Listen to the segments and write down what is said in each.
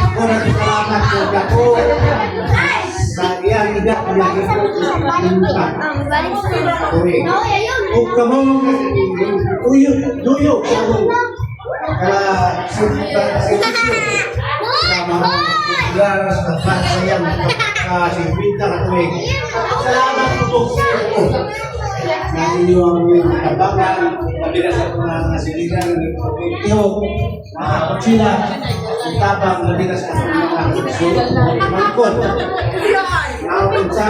Ako nagkakalamat ko ako. Sa. Kaya, sa servisyo. Sama, lugar sa pasayan, sa simbita ka tuwing. Salamat po sa iyo. Naninyo ang kabangan, mabilis at mga siligan ng pagkakyo, mga kutsila, ang tabang, mabilis at mga sulok, mangkot. Naawin sa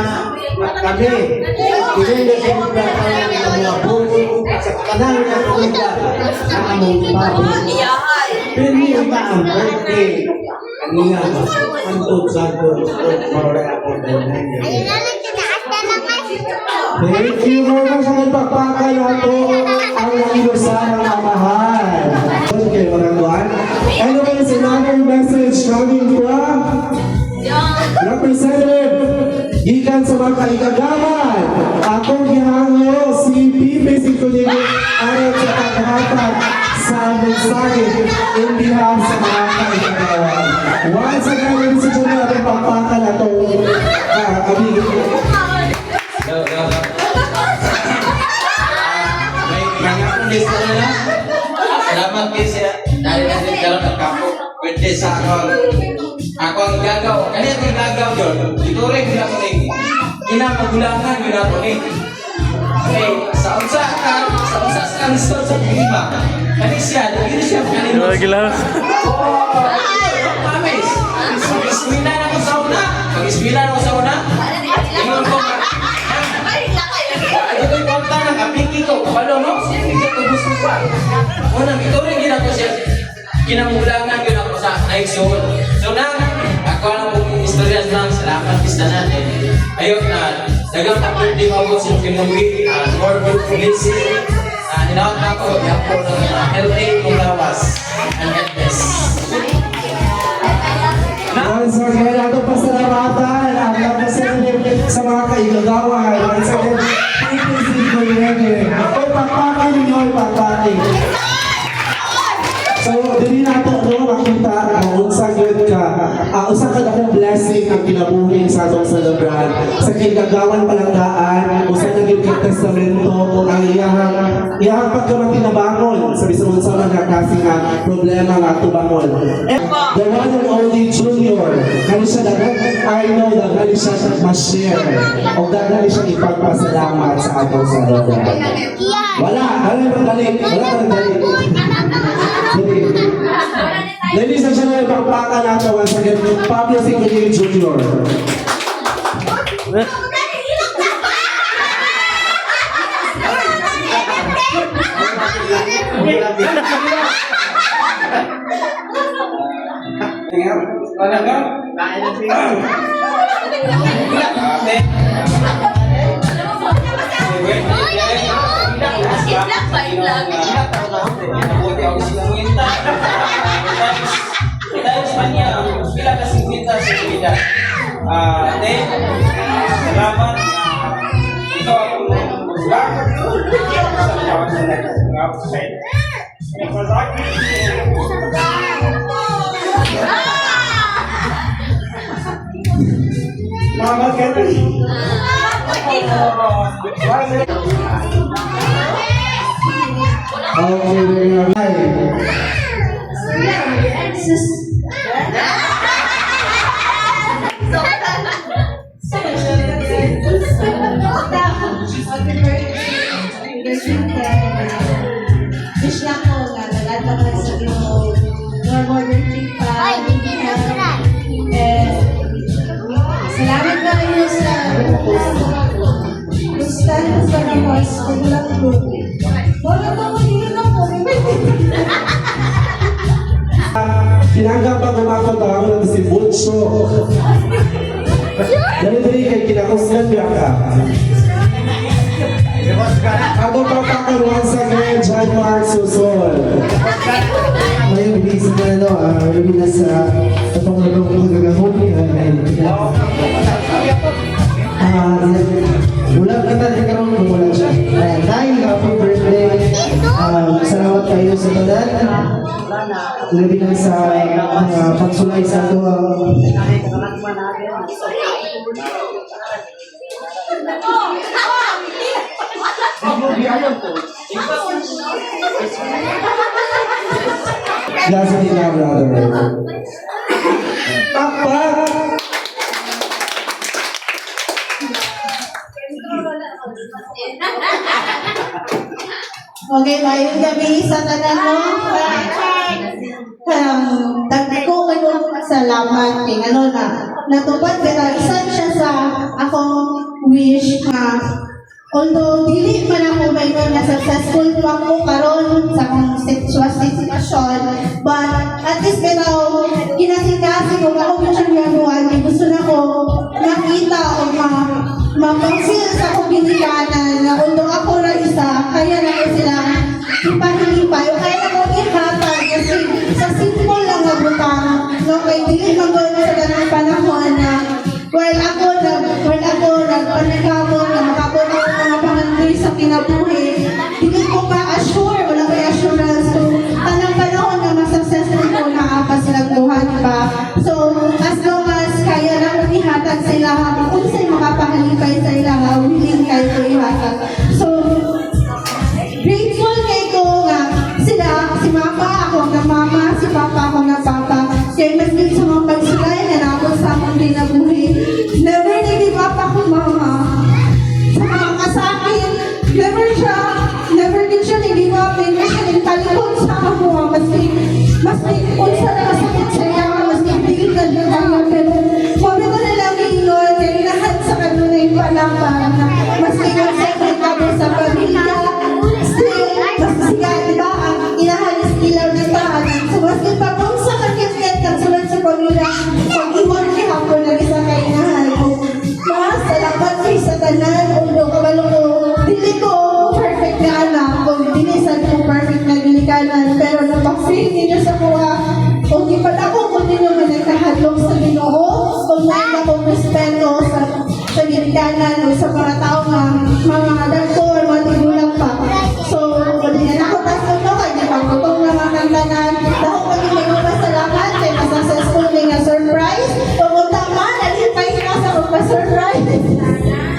kami, kinili sa mga ng mga bulo, sa kanal na kumida, sa among bago. Pili ba ang birthday? Kanina, antod sa ko, maroon ako doon. Thank you much sa nagpapakal nato ang anibersaryo ng mahal. Okay, mga kuwan. Anyways, another message coming from Representative Gikan sa mga kaigagaman. Akong gihango si Pipe Sintuligo ayon sa paghatag sa mensahe in behalf sa mga kaigagaman. Pwede sa ako. Ako ang gagaw. Kani ang gagaw yun. Ito rin gina ko rin. Ginamagulangan gina ko rin. Okay, sa unsa ka, sa unsa sa kanistol sa klima. Kani siya, dili siya kanino. Lagi lang. Mamis, mag-ismila na ko sa una. Mag-ismila na ko sa una. Ingon ko, yung kapiki ko? Kabalo no? Hindi ko gusto pa. Unang ito rin ginako siya. Kinamulangan sa naigsoon. So na, ako ang mong istorya lang. Salamat kista natin. Ayun na, dagang pa-birthday mo ako sa Kinuwi, uh, Norwood Police. Uh, Hinawag na ako, yan po ng uh, LA Mulawas. Ang headless. Once again, ato pasalamatan ang representative sa mga kaigagawan. Once again, PPC Koyene. Oy, pakpakan ninyo, oy, blessing ang kinabuhi sa atong celebrant. Sa kigagawan palanggaan, usa na gyud kay testamento ang iyang iyang pagkamatinabangon sa bisan unsa man nga kasi nga problema nga tubangon. The one and only junior, kani siya dagan I know that kani siya ma-share o dagan siya ipagpasalamat sa atong celebrant. Wala, wala nang galit, wala nang galit. Ladies and natin once again yung Pablo Sigurino Jr. Ano ka? Kain na siya. Mabuti ako sila ngita. Dahil sa kanya, sila kasi ngita sa vida. Ah, ate, salamat. Ah, Ito ako musga. Sa kawan sa nag-outside. Mama Kelly. Okay, sa namas kung lang ko. Wala ka mo hindi na po. Tinanggap ang umakot ang ako si Butcho. Dali-dali kay kinakusgan niya ka. Ako pa pa once again, John Mark Susol. Kayo sa tanan. Labi na sa uh, pagsulay sa ato ang That's you got, brother. Okay, mayroon gabi sa tanan mo. Um, dagko kayo salamat kay ano na natupad na isa siya sa akong wish nga although dili man ako may na successful pa ko karon sa akong sitwa- sitwasyon but at least bitaw kinasingkasi ko nga ako siya gagawa kay gusto na ko makita o ma mapangsil sa akong ginikanan na although ako ra isa kaya na ko silang so as long as kaya na ko ihatag sila kung sa'yo makapahalipay sa ila willing kayo ko ihatag so Grateful kay ko nga sila, si mama ako nga mama, si papa ako nga papa. Kaya mas din sa mga pagsulay na nabot sa akong dinabuhi. Never nag-give up ako mama. Sa mga kasakin, never siya, never din siya nag-give up. Never siya nagtalikod sa ako. Maski, maski unsa na nagkahadlok sa ginoo, kung nain akong respeto sa sa gilikanan o sa mga tao nga mga dagko or mga tigulang pa. So, di na ako tas ito, kaya di pagkutong na mga kantanan, ko din may mga salamat kay ma-successful nga surprise. Pumunta man, alipay ka sa kong surprise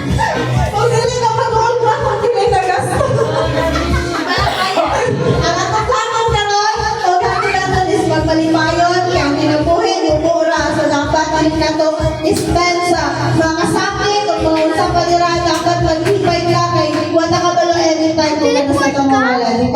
ka to spend sa mga kasakit, o mga sa panira, dapat maghipay ka kay wala ka balo anytime kung ano sa tamawalan, di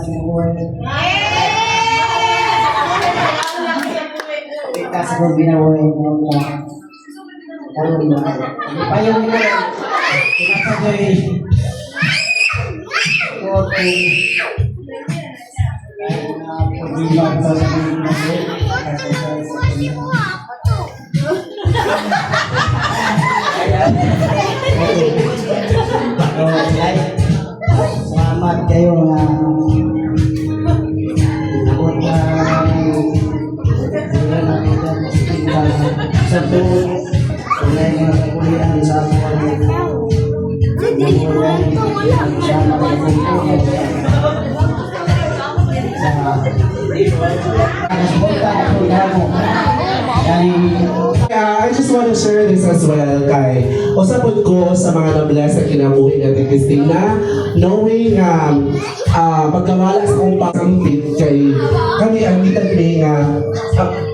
na sinubuhay. Kita sa kong binabuhay mo mo. Karoon mo. Payong ko. Pinasagoy. Okay. Pag-ibang sa sarili mo. So, guys, salamat kayo sa tuon wala yung mga kakulian sa mga sa Uh, I just want to share this as well kay usapod ko sa mga na-bless sa kinabuhi natin Christina knowing um, uh, pagkamala sa kong pagkampit kay kami ang mitag may nga uh,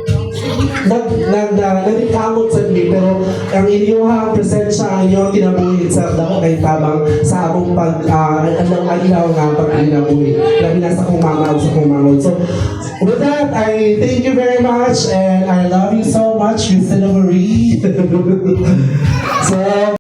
nag nag nag nagkamot sa mi pero ang inyong presensya ang inyong kinabuhi sa dako kay tabang sa akong pag uh, alang adlaw nga pag kinabuhi labi na sa kong mama sa kong mangod so with that I thank you very much and I love you so much Christina Marie. So